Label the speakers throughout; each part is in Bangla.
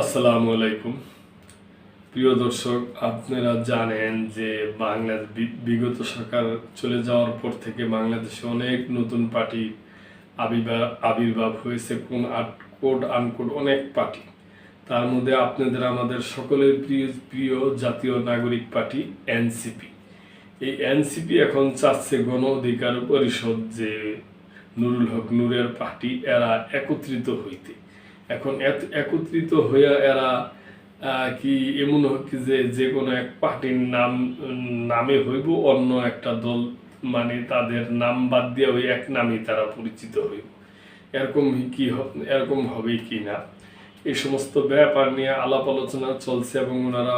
Speaker 1: আসসালামু আলাইকুম। প্রিয় দর্শক, আপনারা জানেন যে বাংলাদেশ বিগত সরকার চলে যাওয়ার পর থেকে বাংলাদেশে অনেক নতুন পার্টি আবির্ভাব আবির্ভাব হয়েছে, কোন আট, কোড আনকোড অনেক পার্টি। তার মধ্যে আপনাদের আমাদের সকলের প্রিয় প্রিয় জাতীয় নাগরিক পার্টি এনসিপি। এই এনসিপি এখন চাচ্ছে গণ অধিকার পরিষদ যে নুরুল হক নুরের পার্টি, এরা একত্রিত হইতে। এখন একত্রিত হইয়া এরা কি এমন কি যে যে কোনো এক পার্টির নাম, নামে হইব, অন্য একটা দল মানে তাদের নাম বাদ দিয়ে ওই এক নামেই তারা পরিচিত হইব। এরকম কি এরকম হবে কি না? এই সমস্ত ব্যাপার নিয়ে আলাপ আলোচনা চলছে এবং ওনারা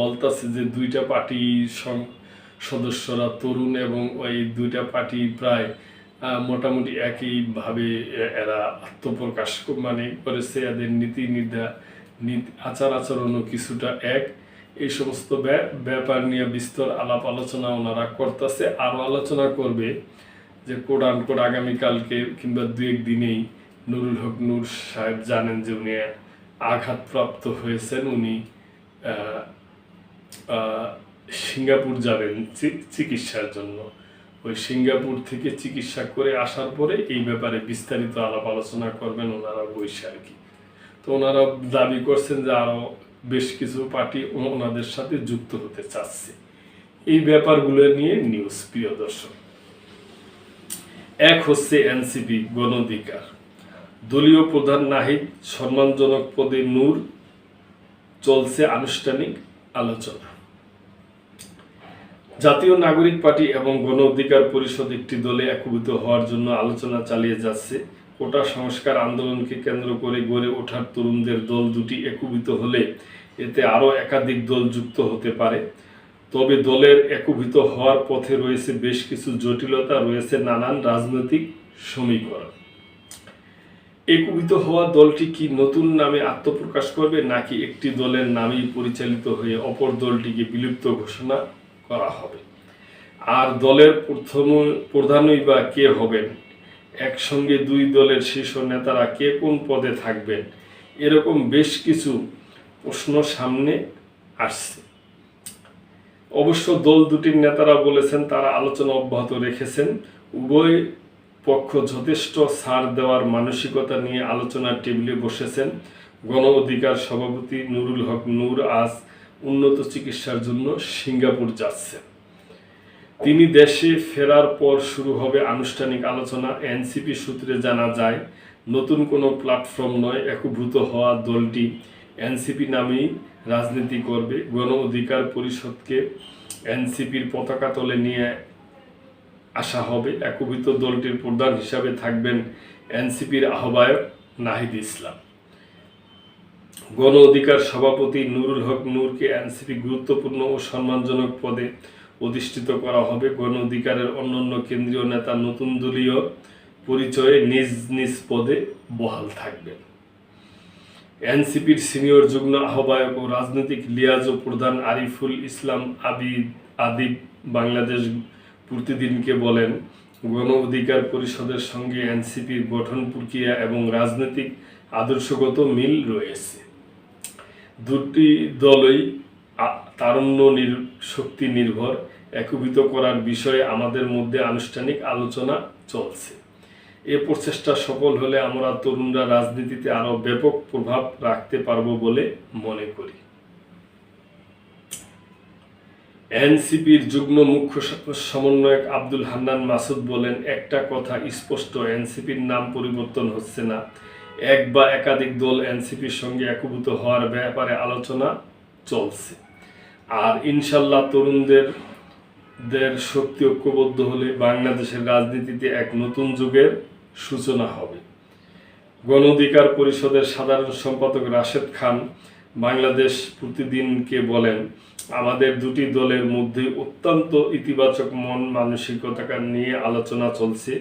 Speaker 1: বলতেছে যে দুইটা পার্টি সদস্যরা তরুণ এবং ওই দুইটা পার্টি প্রায় মোটামুটি একইভাবে এরা আত্মপ্রকাশ মানে করেছে, এদের নীতি নীতি আচার আচরণও কিছুটা এক। এই সমস্ত ব্যা- ব্যাপার নিয়ে বিস্তর আলাপ আলোচনা ওনারা করতেছে। আরও আলোচনা করবে যে কোরআন কোড আগামীকালকে কিংবা দু এক দিনেই নুরুল হক নূর সাহেব জানেন যে উনি আঘাতপ্রাপ্ত হয়েছেন। উনি সিঙ্গাপুর যাবেন চিকিৎসার জন্য। ওই সিঙ্গাপুর থেকে চিকিৎসা করে আসার পরে এই ব্যাপারে বিস্তারিত আলাপ আলোচনা করবেন ওনারা বসে আর কি। তো ওনারা দাবি করছেন যে আরও বেশ কিছু পার্টি ওনাদের সাথে যুক্ত হতে চাচ্ছে। এই ব্যাপারগুলো নিয়ে নিউজ, প্রিয় দর্শক। এক হচ্ছে এনসিপি গণ অধিকার দলীয় প্রধান নাহিদ, সম্মানজনক পদে নূর, চলছে আনুষ্ঠানিক আলোচনা। জাতীয় নাগরিক পার্টি এবং গণ অধিকার পরিষদ একটি দলে একীভূত হওয়ার জন্য আলোচনা চালিয়ে যাচ্ছে। কোটা সংস্কার আন্দোলনকে কেন্দ্র করে গড়ে ওঠার তরুণদের দল দুটি একীভূত হলে এতে আরও একাধিক দল যুক্ত হতে পারে। তবে দলের একীভূত হওয়ার পথে রয়েছে বেশ কিছু জটিলতা, রয়েছে নানান রাজনৈতিক সমীকরণ। একীভূত হওয়া দলটি কি নতুন নামে আত্মপ্রকাশ করবে নাকি একটি দলের নামেই পরিচালিত হয়ে অপর দলটিকে বিলুপ্ত ঘোষণা করা হবে। আর দলের প্রথম প্রধানই বা কে হবেন? একসঙ্গে দুই দলের শীর্ষ নেতারা কে কোন পদে থাকবেন? এরকম বেশ কিছু প্রশ্ন সামনে আসছে। অবশ্য দল দুটির নেতারা বলেছেন, তারা আলোচনা অব্যাহত রেখেছেন। উভয় পক্ষ যথেষ্ট ছাড় দেওয়ার মানসিকতা নিয়ে আলোচনার টেবিলে বসেছেন। গণ অধিকার সভাপতি নুরুল হক নূর আজ উন্নত চিকিৎসার জন্য সিঙ্গাপুর যাচ্ছেন তিনি দেশে ফেরার পর শুরু হবে আনুষ্ঠানিক আলোচনা। এনসিপি সূত্রে জানা যায়, নতুন কোনো প্ল্যাটফর্ম নয়, একভূত হওয়া দলটি এনসিপি নামেই রাজনীতি করবে। গণ অধিকার পরিষদকে এনসিপির পতাকা তলে নিয়ে আসা হবে। একভূত দলটির প্রধান হিসাবে থাকবেন এনসিপির আহ্বায়ক নাহিদ ইসলাম। গণ অধিকার সভাপতি নুরুল হক নূরকে এনসিপি গুরুত্বপূর্ণ ও সম্মানজনক পদে অধিষ্ঠিত করা হবে। গণ অধিকারের অন্যান্য কেন্দ্রীয় নেতা নতুন দলীয় পরিচয়ে নিজ নিজ পদে বহাল থাকবেন। এনসিপির সিনিয়র যুগ্ম আহ্বায়ক ও রাজনৈতিক লিয়াজ ও প্রধান আরিফুল ইসলাম আবিদ আদিব বাংলাদেশ প্রতিদিনকে বলেন, গণ অধিকার পরিষদের সঙ্গে এনসিপির গঠন প্রক্রিয়া এবং রাজনৈতিক আদর্শগত মিল রয়েছে। দুটি দলই তারুণ্য শক্তি নির্ভর, একীভূত করার বিষয়ে আমাদের মধ্যে আনুষ্ঠানিক আলোচনা চলছে। এ প্রচেষ্টা সফল হলে আমরা তরুণরা রাজনীতিতে আরও ব্যাপক প্রভাব রাখতে পারব বলে মনে করি। এনসিপির যুগ্ম মুখ্য সমন্বয়ক আব্দুল হান্নান মাসুদ বলেন, একটা কথা স্পষ্ট, এনসিপির নাম পরিবর্তন হচ্ছে না। এক বা একাধিক দল এনসিপির সঙ্গে একভূত হওয়ার ব্যাপারে আলোচনা চলছে। আর ইনশাল্লাহ তরুণদের, দের শক্তি ঐক্যবদ্ধ হলে বাংলাদেশের রাজনীতিতে এক নতুন যুগের সূচনা হবে। গণ অধিকার পরিষদের সাধারণ সম্পাদক রাশেদ খান বাংলাদেশ প্রতিদিনকে বলেন, আমাদের দুটি দলের মধ্যে অত্যন্ত ইতিবাচক মন মানসিকতা নিয়ে আলোচনা চলছে।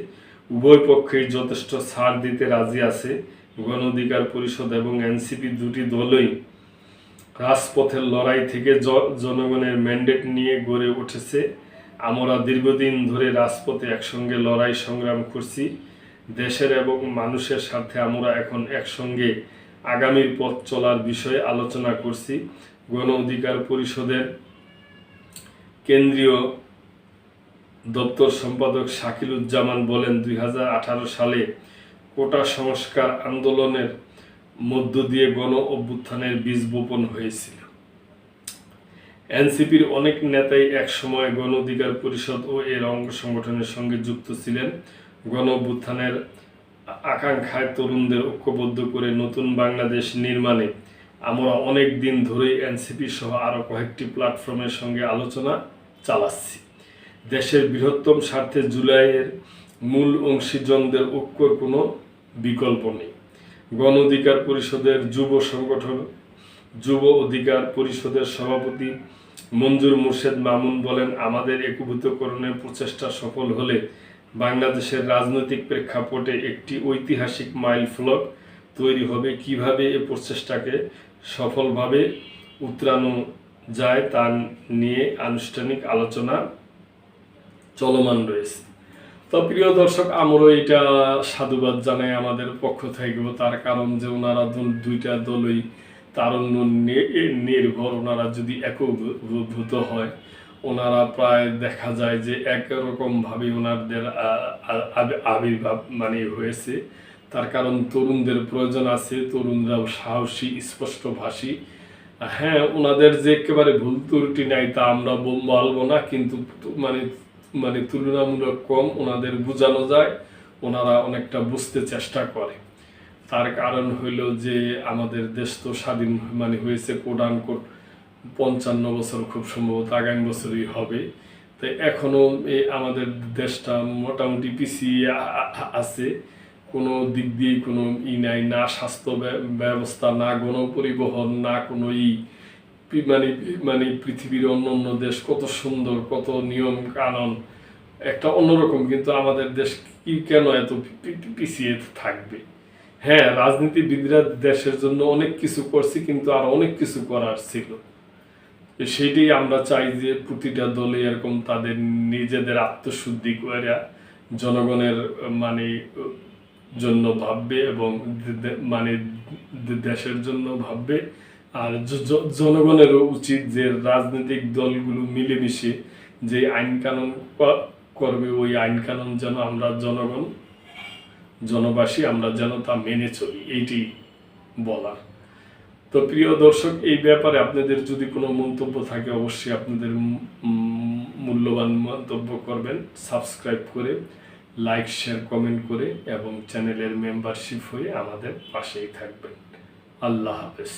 Speaker 1: উভয় পক্ষেই যথেষ্ট ছাড় দিতে রাজি আছে। গণ অধিকার পরিষদ এবং এনসিপি দুটি দলই রাজপথের লড়াই থেকে জনগণের ম্যান্ডেট নিয়ে গড়ে উঠেছে। আমরা দীর্ঘদিন ধরে রাজপথে একসঙ্গে লড়াই সংগ্রাম করছি। দেশের এবং মানুষের সাথে আমরা এখন একসঙ্গে আগামীর পথ চলার বিষয়ে আলোচনা করছি। গণ অধিকার পরিষদের কেন্দ্রীয় দপ্তর সম্পাদক শাকিলুজ্জামান বলেন, দুই হাজার আঠারো সালে কোটা সংস্কার আন্দোলনের মধ্য দিয়ে গণ অভ্যুত্থানের বীজ বপন হয়েছিল। এনসিপির অনেক নেতাই এক সময় গণ অধিকার পরিষদ ও এর অঙ্গ সংগঠনের সঙ্গে যুক্ত ছিলেন। গণ অভ্যুত্থানের আকাঙ্ক্ষায় তরুণদের ঐক্যবদ্ধ করে নতুন বাংলাদেশ নির্মাণে আমরা অনেক দিন ধরেই এনসিপি সহ আরও কয়েকটি প্ল্যাটফর্মের সঙ্গে আলোচনা চালাচ্ছি। দেশের বৃহত্তম স্বার্থে জুলাইয়ের মূল অংশীজনদের ঐক্যর কোনো বিকল্প নেই। গণ অধিকার পরিষদের যুব সংগঠন, যুব অধিকার পরিষদের সভাপতি মঞ্জুর মুর্শেদ মামুন বলেন, আমাদের একীভূতকরণের প্রচেষ্টা সফল হলে বাংলাদেশের রাজনৈতিক প্রেক্ষাপটে একটি ঐতিহাসিক মাইল ফলক তৈরি হবে। কীভাবে এ প্রচেষ্টাকে সফলভাবে উতরানো যায় তা নিয়ে আনুষ্ঠানিক আলোচনা চলমান রয়েছে। তো প্রিয় দর্শক, আমরাও এটা সাধুবাদ জানাই আমাদের পক্ষ থেকেও তার কারণ যে ওনারা দুইটা দলই তারুণ্য নি- নির্ভর। ওনারা যদি একীভূত হয়, ওনারা প্রায় দেখা যায় যে একরকম ভাবে ওনাদের আবির্ভাব মানে হয়েছে। তার কারণ তরুণদের প্রয়োজন আছে, তরুণরাও সাহসী, স্পষ্টভাষী। হ্যাঁ ওনাদের যে একেবারে ভুল ত্রুটি নাই তা আমরা বল- বলব না, কিন্তু মানে মানে তুলনামূলক কম ওনাদের বোঝানো যায়, ওনারা অনেকটা বুঝতে চেষ্টা করে। তার কারণ হইল যে আমাদের দেশ তো স্বাধীন মানে হয়েছে কোডান কোট পঞ্চান্ন বছর খুব সম্ভবত আগামী বছরই হবে। তো এখনও আমাদের দেশটা মোটামুটি পিছিয়ে আছে। কোনো দিক দিয়ে কোনো ই নাই, না স্বাস্থ্য ব্যবস্থা, না গণপরিবহন, না কোনো ই মানে মানে পৃথিবীর অন্য অন্য দেশ কত সুন্দর, কত নিয়ম কানুন, একটা অন্যরকম, কিন্তু আমাদের দেশ কি কেন এত পিছিয়ে থাকবে? হ্যাঁ রাজনীতিবিদরা দেশের জন্য অনেক কিছু করছে, কিন্তু আর অনেক কিছু করার ছিল। সেইটাই আমরা চাই যে প্রতিটা দলে এরকম তাদের নিজেদের আত্মশুদ্ধি করে জনগণের মানে জন্য ভাববে এবং মানে দেশের জন্য ভাববে। আর জনগণেরও উচিত যে রাজনৈতিক দলগুলো মিলেমিশে যে আইন কানুন করবে, ওই আইন কানুন যেন আমরা জনগণ, জনবাসী আমরা যেন তা মেনে চলি, এইটি বলার। তো প্রিয় দর্শক, এই ব্যাপারে আপনাদের যদি কোনো মন্তব্য থাকে, অবশ্যই আপনাদের মূল্যবান মন্তব্য করবেন। সাবস্ক্রাইব করে, লাইক, শেয়ার, কমেন্ট করে এবং চ্যানেলের মেম্বারশিপ হয়ে আমাদের পাশেই থাকবেন। আল্লাহ হাফেজ।